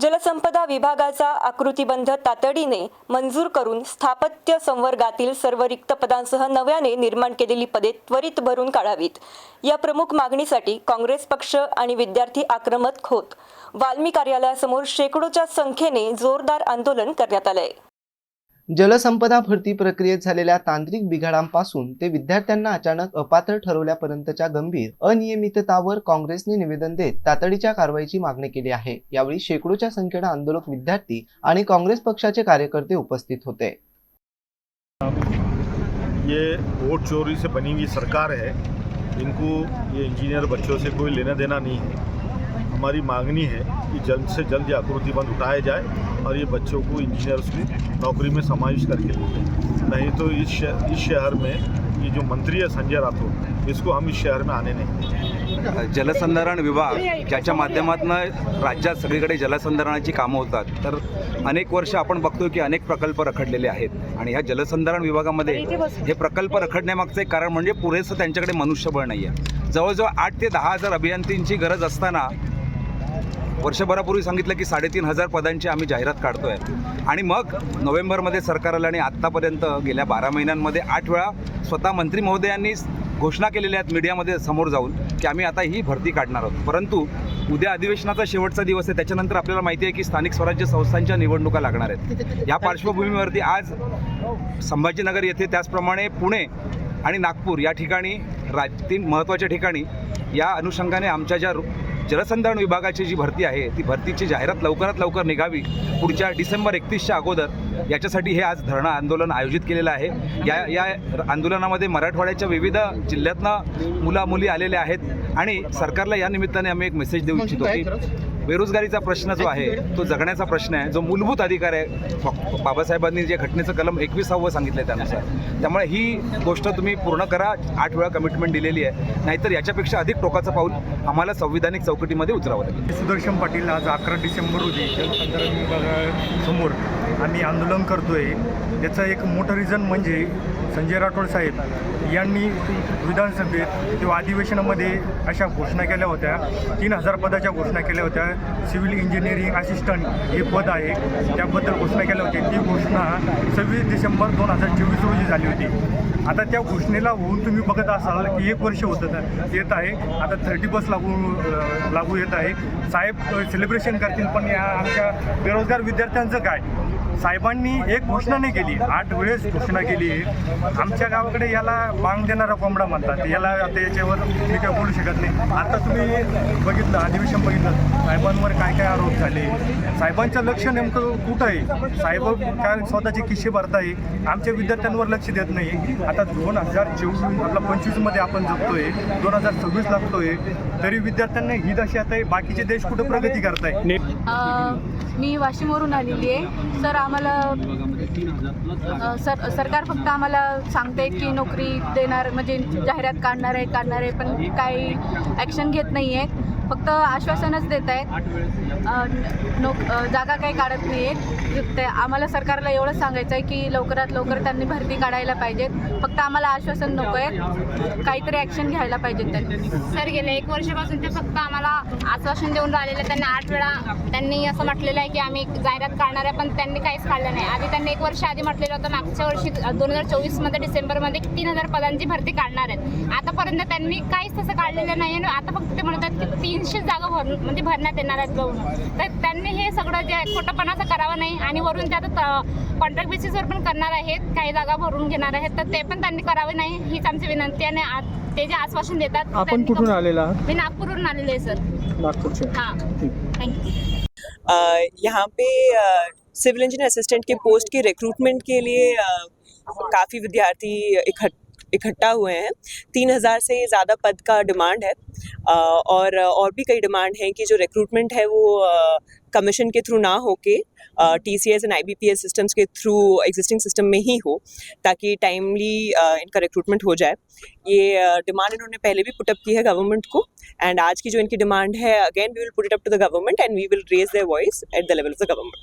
जलसंपदा विभागाचा आकृतीबंध तातडीने मंजूर करून स्थापत्य संवर्गातील सर्व रिक्त पदांसह नव्याने निर्माण केलेली पदे त्वरित भरून काढावीत. या प्रमुख मागणीसाठी काँग्रेस पक्ष आणि विद्यार्थी आक्रमक होत. वाल्मी कार्यालयासमोर शेकडोच्या संख्येने जोरदार आंदोलन करण्यात आलंय. जलसंपदा भरती प्रक्रियेत झालेल्या तांत्रिक बिघाडांपासून ते विद्यार्थ्यांना अचानक अपात्र ठरवल्यापर्यंतच्या गंभीर अनियमिततावर काँग्रेसने निवेदन देत तातडीच्या कारवाईची मागणी केली आहे. यावेळी शेकडोच्या संख्येनं आंदोलक विद्यार्थी आणि काँग्रेस पक्षाचे कार्यकर्ते उपस्थित होते. ये वोट चोरी से बनी हुई सरकार है। इनको ये इंजीनियर बच्चों से कोई लेना देना नहीं है। हमारी मांगनी है कि जल्द से जल्द ये आकृति बंद उठाया जाए और ये बच्चों को इंजीनियर्स की नौकरी में समाविष्ट करके लिए नहीं तो इस शहर इस शहर में ये जो मंत्री है संजय राठौर इसको हम इस शहर में आने नहीं जलसंधारण विभाग ज्याच्या माध्यमातून राज्यात सगळीकडे जलसंधारणाची कामं होतात. तर अनेक वर्ष आपण बघतो की अनेक प्रकल्प रखडलेले आहेत. आणि ह्या जलसंधारण विभागामध्ये हे प्रकल्प रखडण्यामागचं एक कारण म्हणजे पुरेसं त्यांच्याकडे मनुष्यबळ नाही आहे जवळजवळ आठ ते दहा हजार अभियंतींची गरज असताना वर्षभरापूर्वी सांगितलं की साडेतीन हजार पदांची आम्ही जाहिरात काढतोय. आणि मग नोव्हेंबरमध्ये सरकार आलं आणि आत्तापर्यंत गेल्या बारा महिन्यांमध्ये आठ वेळा स्वतः मंत्री महोदयांनी घोषणा केलेल्या आहेत मीडियामध्ये समोर जाऊन की आम्ही आता ही भरती काढणार आहोत. परंतु उद्या अधिवेशनाचा शेवटचा दिवस आहे त्याच्यानंतर आपल्याला माहिती आहे की स्थानिक स्वराज्य संस्थांच्या निवडणुका लागणार आहेत. या पार्श्वभूमीवरती आज संभाजीनगर येथे त्याचप्रमाणे पुणे आणि नागपूर या ठिकाणी राज तीन महत्त्वाच्या ठिकाणी या अनुषंगाने आमच्या ज्या जलसंधारण विभागाची जी भरती आहे ती भरतीची जाहिरात लवकरात लवकर निघावी पुढच्या डिसेंबर एकतीसच्या अगोदर. याच्यासाठी हे आज धरणं आंदोलन आयोजित केलेलं आहे. या या आंदोलनामध्ये मराठवाड्याच्या विविध जिल्ह्यातनं मुलामुली आलेल्या आहेत आणि सरकारला या निमित्ताने आम्ही एक मेसेज देऊ इच्छितो की बेरोजगारीचा प्रश्न जो आहे तो जगण्याचा प्रश्न आहे जो मूलभूत अधिकार आहे. बाबासाहेबांनी जे घटनेचं कलम एकविसावं सांगितलं आहे त्यानुसार. त्यामुळे ही गोष्ट तुम्ही पूर्ण करा आठ वेळा कमिटमेंट दिलेली आहे. नाहीतर याच्यापेक्षा अधिक टोकाचं पाऊल आम्हाला संविधानिक चौकटीमध्ये उतरावं लागेल. सुदर्शन पाटील आज अकरा डिसेंबर रोजी जलसंधारण विभागासमोर आम्ही आंदोलन करतोय. याचं एक मोठं रिझन म्हणजे संजय राठोड साहेब यांनी विधानसभेत किंवा अधिवेशनामध्ये अशा घोषणा केल्या होत्या. तीन हजार पदाच्या घोषणा केल्या होत्या. सिव्हिल इंजिनिअरिंग असिस्टंट हे पद आहे. त्याबद्दल घोषणा केल्या होत्या. ती घोषणा सव्वीस डिसेंबर दोन हजार चोवीस रोजी झाली होती. आता त्या घोषणेला होऊन तुम्ही बघत असाल की एक वर्ष होतं येत आहे. आता थर्टी बस लागू लागू येत आहे. साहेब सेलिब्रेशन करतील पण या आमच्या बेरोजगार विद्यार्थ्यांचं काय? साहेबांनी एक घोषणा नाही केली. आठ वेळेस घोषणा केली. आमच्या गावाकडे याला बांग देणारा कोंबडा म्हणतात. याला आता याच्यावर मी काय बोलू शकत नाही. आता तुम्ही बघितलं अधिवेशन बघितलं. साहेबांवर काय काय आरोप झाले? साहेबांचं लक्ष नेमकं कुठं आहे साहेब काय स्वतःचे किस्से भरताय? आमच्या विद्यार्थ्यांवर लक्ष देत नाही. आता दोन हजार चोवीस आपला पंचवीसमध्ये आपण जगतोय. दोन हजार सव्वीस लागतोय. तरी विद्यार्थ्यांना ही दशा आता आहे बाकीचे देश कुठं प्रगती करताय? मी वाशिमवरून आलेली आहे. सर आम्हाला सर सरकार फक्त आम्हाला सांगते की नोकरी देणार म्हणजे जाहिरात काढणार आहे काढणार आहे पण काही ॲक्शन घेत नाही आहे फक्त आश्वासनच देत आहेत. नोक जागा काही काढत नाही आहेत ते आम्हाला सरकारला एवढंच सांगायचं आहे की लवकरात लवकर त्यांनी भरती काढायला पाहिजेत. फक्त आम्हाला आश्वासन नको आहे काहीतरी ॲक्शन घ्यायला पाहिजेत त्यांनी. सर गेले एक वर्षापासून ते फक्त आम्हाला आश्वासन देऊन राहिलेलं त्यांनी आठ वेळा त्यांनी असं म्हटलेलं आहे की आम्ही जाहिरात काढणार आहे पण त्यांनी काहीच काढलं नाही. आधी त्यांनी एक वर्ष आधी म्हटलेलं होतं मागच्या वर्षी दोन हजार चोवीसमध्ये डिसेंबरमध्ये तीन हजार पदांची भरती काढणार आहेत. आतापर्यंत त्यांनी काहीच तसं काढलेलं नाही आणि आता फक्त ते म्हणतात की तीनशे जागा भर म्हणजे भरण्यात येणार आहेत म्हणून तर त्यांनी हे सगळं जे आहे खोटंपणाचं करावं नाही. आणि वरून ते आता कॉन्ट्रॅक्ट बेसिसवर पण करणार आहेत काही जागा भरून घेणार आहेत. तर ते पण त्यांनी करावे नाही हीच आमची विनंती आणि ते जे आश्वासन देतात आपण कुठून आलेला मी नागपूरवरून आलेले आहे सर. नागपूरचे. हां. थँक्यू यहाँ पे सिविल इंजीनियर असिस्टेंट के पोस्ट के रिक्रूटमेंट के लिए काफ़ी विद्यार्थी इकट्ठे इकट्ठा हुए हैं। तीन हज़ार से ज़्यादा पद का डिमांड है। और और भी कई डिमांड हैं कि जो रिक्रूटमेंट है वो कमीशन के थ्रू ना okay T C S and I B P S systems K through existing system में ही हो, ताकि टाइमली इनका रिक्रूटमेंट हो जाए। ये डिमांड इन्होंने पहले भी पुटअप की है गवर्नमेंट को एंड आज की जो इनकी डिमांड है again we will put it up to the government and we will raise their voice at the level of the government